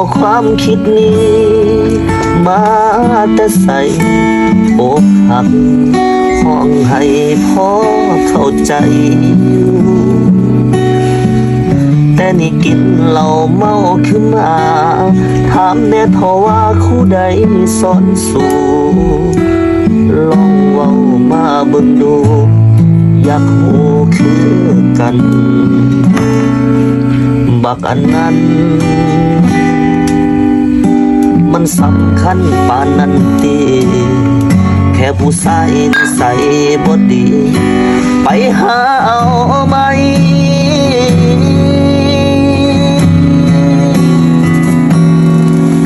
เอาความคิดนี้ มาแต่ใส่อกหักห้องให้พ่อเข้าใจ แต่นี่กินเหล้าเมาขึ้นมา ถามแน่ทอว่าคู่ใดสอนสู่ลองเว้ามาเบิ่งดู อยากหูคือกัน บักอันนั้น มันสำคัญปานนั้นตีแค่ผู้ชายนิสัยบ่ดี ไปหาเอาไหม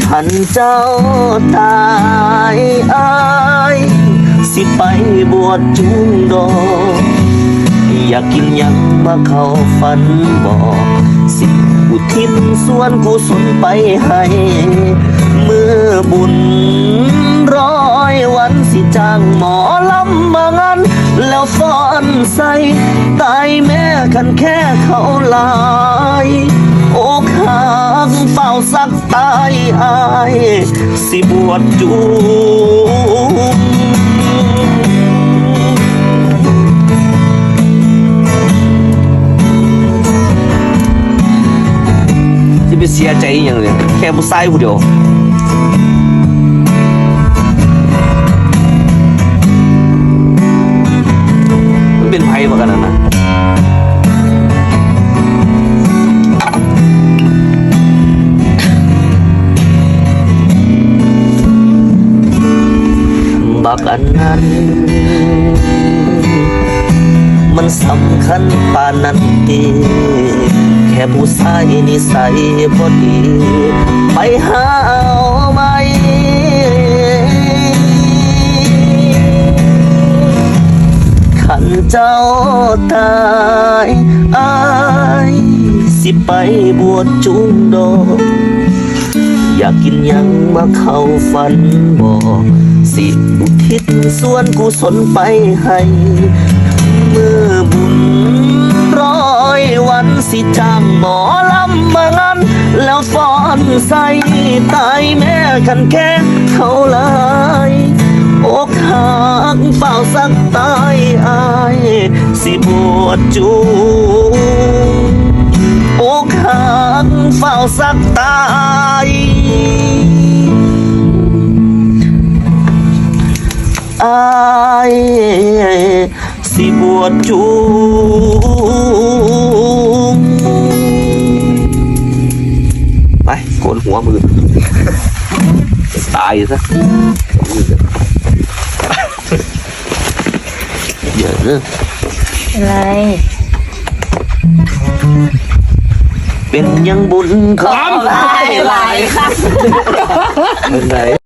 ขันเจ้าตายอายสิไปบวชจุงดอกอยากกินยังมาเข้าฝันบอก สิอุทิศส่วนกุศลไปให้ บุญร้อยวันสิจ้างหมอลำมางานแล้วฟ้อนใส่ตายแม่กันแค่เขาลายอกหักเฝ้าสักตายอายสิบวชจูงจะไปเสียใจอย่างเนี่ยแค่ผู้ชายผู้เดียว บักอันนั้น มันสำคัญปานนั้นตีแค่ผู้ชายนิสัยพอดี ไปหาเอาไหมขันเจ้าตายอายสิไปบวชจุงดอก อยากกินยังมาเข้าฝันบอกสิอุทิศส่วนกุศลไปให้เมื่อบุญร้อยวันสิจ้างหมอลำมางานแล้วฟ้อนใส่ตายแม่กันแค่เขาหลายอกหักเฝ้าสักตายอายสิบวชจูอกหักเฝ้าสักตาย สิบวชจูงไปโกนหัวมือตายซะเดี๋ยวเนอะอะไรเป็นยังบุญของหลายหลายค่ะเป็นไหน